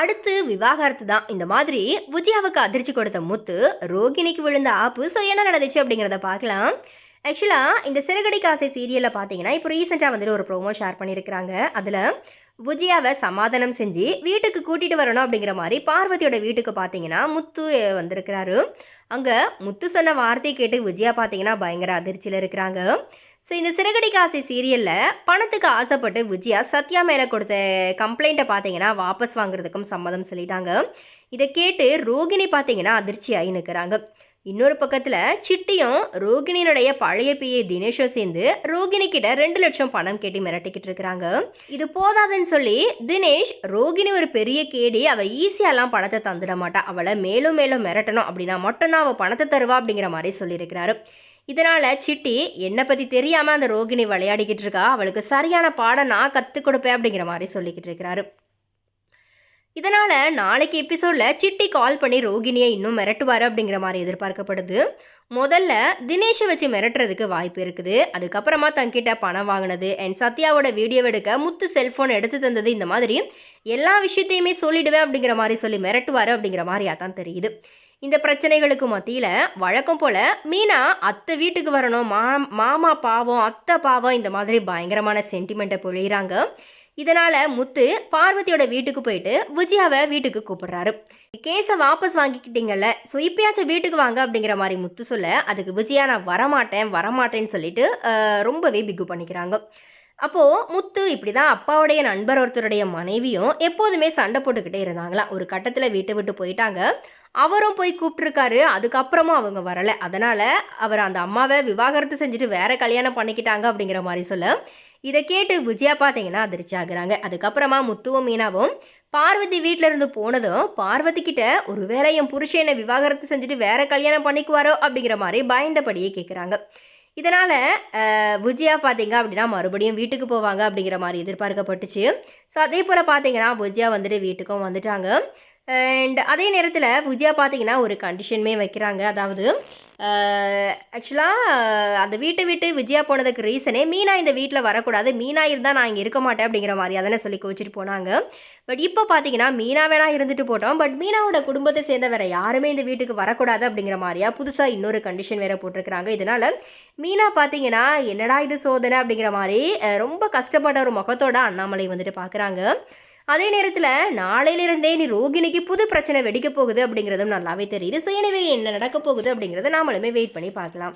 அடுத்து விவாகரத்து தான். இந்த மாதிரி விஜயாவுக்கு அதிர்ச்சி கொடுத்த முத்து ரோகிணிக்கு விழுந்த ஆப்பு ஸோ என்ன நடந்துச்சு அப்படிங்கிறத பார்க்கலாம். ஆக்சுவலாக இந்த சிறுகடி காசை சீரியலில் பார்த்தீங்கன்னா இப்போ ரீசெண்டாக வந்துட்டு ஒரு ப்ரோமோ ஷேர் பண்ணியிருக்கிறாங்க அதில் விஜயாவை சமாதானம் செஞ்சு வீட்டுக்கு கூட்டிகிட்டு வரணும் அப்படிங்கிற மாதிரி பார்வதியோட வீட்டுக்கு பார்த்தீங்கன்னா முத்து வந்திருக்கிறாரு. அங்கே முத்து சொன்ன வார்த்தையை கேட்டு விஜயா பார்த்தீங்கன்னா பயங்கர அதிர்ச்சியில் இருக்கிறாங்க. ஸோ இந்த சிறகடி ஆசை சீரியலில் பணத்துக்கு ஆசைப்பட்டு விஜயா சத்யா மேலே கொடுத்த கம்ப்ளைண்ட்டை பார்த்தீங்கன்னா வாபஸ் வாங்குறதுக்கும் சம்மதம் சொல்லிட்டாங்க. இதை கேட்டு ரோகிணி பார்த்தீங்கன்னா அதிர்ச்சியாகி நிற்கிறாங்க. இன்னொரு பக்கத்தில் சிட்டியும் ரோகிணியினுடைய பழைய பிஏ தினேஷும் சேர்ந்து ரோகிணி கிட்ட ரெண்டு லட்சம் பணம் கேட்டு மிரட்டிக்கிட்டு இருக்கிறாங்க. இது போதாதுன்னு சொல்லி தினேஷ் ரோகிணி ஒரு பெரிய கேடி அவள் ஈஸியாலாம் பணத்தை தந்துட மாட்டா. அவளை மேலும் மேலும் மிரட்டணும் அப்படின்னா மட்டும்தான் அவள் பணத்தை தருவா அப்படிங்கிற மாதிரி சொல்லியிருக்கிறாரு. இதனால் சிட்டி என்னை பற்றி தெரியாமல் அந்த ரோகிணி விளையாடிக்கிட்டு இருக்கா. அவளுக்கு சரியான பாடம் நான் கற்றுக் கொடுப்பேன் அப்படிங்கிற மாதிரி சொல்லிக்கிட்டு இருக்கிறாரு. இதனால் நாளைக்கு எபிசோடில் சிட்டி கால் பண்ணி ரோகிணியை இன்னும் மிரட்டுவார் அப்படிங்கிற மாதிரி எதிர்பார்க்கப்படுது. முதல்ல தினேஷை வச்சு மிரட்டுறதுக்கு வாய்ப்பு இருக்குது. அதுக்கப்புறமா தங்கிட்ட பணம் வாங்கினது அண்ட் சத்யாவோட வீடியோ எடுக்க முத்து செல்ஃபோன் எடுத்து தந்தது இந்த மாதிரி எல்லா விஷயத்தையுமே சொல்லிடுவேன் அப்படிங்கிற மாதிரி சொல்லி மிரட்டுவார் அப்படிங்கிற மாதிரியாக தான் தெரியுது. இந்த பிரச்சனைகளுக்கு மத்தியில் வழக்கம் போல் மீனா அத்தை வீட்டுக்கு வரணும் மா மாமா பாவம் அத்தை பாவம் இந்த மாதிரி பயங்கரமான சென்டிமெண்ட்டை பொழிகிறாங்க இதனால் முத்து பார்வதியோட வீட்டுக்கு போயிட்டு விஜயாவை வீட்டுக்கு கூப்பிடுறாரு. கேஸை வாபஸ் வாங்கிக்கிட்டீங்கல்ல ஸோ இப்பயாச்சும் வீட்டுக்கு வாங்க அப்படிங்கிற மாதிரி முத்து சொல்ல அதுக்கு விஜயா நான் வரமாட்டேன் வரமாட்டேன்னு சொல்லிட்டு ரொம்பவே பிகு பண்ணிக்கிறாங்க. அப்போது முத்து இப்படி தான் அப்பாவுடைய நண்பர் ஒருத்தருடைய மனைவியும் எப்போதுமே சண்டை போட்டுக்கிட்டே இருந்தாங்களாம். ஒரு கட்டத்தில் வீட்டை விட்டு போயிட்டாங்க. அவரும் போய் கூப்பிட்ருக்காரு அதுக்கப்புறமும் அவங்க வரலை. அதனால் அவர் அந்த அம்மாவை விவாகரத்து செஞ்சுட்டு வேற கல்யாணம் பண்ணிக்கிட்டாங்க அப்படிங்கிற மாதிரி சொல்ல. இதை கேட்டு விஜயா பார்த்தீங்கன்னா அதிர்ச்சி ஆகுறாங்க. அதுக்கப்புறமா முத்துவும் மீனாவும் பார்வதி வீட்டில இருந்து போனதும் பார்வதி கிட்ட ஒரு வேற என் புருஷனை விவாகரத்து செஞ்சுட்டு வேற கல்யாணம் பண்ணிக்குவாரோ அப்படிங்கிற மாதிரி பயந்தபடியே கேட்குறாங்க இதனால் விஜயா பார்த்தீங்க அப்படின்னா மறுபடியும் வீட்டுக்கு போவாங்க அப்படிங்கிற மாதிரி எதிர்பார்க்கப்பட்டுச்சு. ஸோ அதே போல் பார்த்தீங்கன்னா விஜயா வந்துட்டு வீட்டுக்கும் வந்துட்டாங்க. அண்ட் அதே நேரத்தில் விஜயா பார்த்தீங்கன்னா ஒரு கண்டிஷனுமே வைக்கிறாங்க. அதாவது ஆக்சுவலாக அந்த வீட்டை விட்டு விஜயா போனதுக்கு ரீசனே மீனா இந்த வீட்டில் வரக்கூடாது. மீனா இருந்தால் நான் இங்கே இருக்க மாட்டேன் அப்படிங்கிற மாதிரி அதனை சொல்லி கோச்சிட்டு போனாங்க. பட் இப்போ பார்த்தீங்கன்னா மீனா வேணா இருந்துட்டு போட்டோம். பட் மீனாவோட குடும்பத்தை சேர்ந்த வேற யாருமே இந்த வீட்டுக்கு வரக்கூடாது அப்படிங்கிற மாதிரியா புதுசாக இன்னொரு கண்டிஷன் வேற போட்டிருக்கிறாங்க. இதனால மீனா பார்த்தீங்கன்னா என்னடா இது சோதனை? அப்படிங்கிற மாதிரி ரொம்ப கஷ்டப்பட்ட ஒரு முகத்தோட அண்ணாமலை வந்துட்டு பார்க்குறாங்க அதே நேரத்தில் நாளையிலிருந்தே நீ ரோகிணிக்கு புது பிரச்சனை வெடிக்க போகுது அப்படிங்கிறதும் நல்லாவே தெரியுது. ஸோ எனவே என்ன நடக்க போகுது அப்படிங்கிறத நாமளுமே வெயிட் பண்ணி பார்க்கலாம்.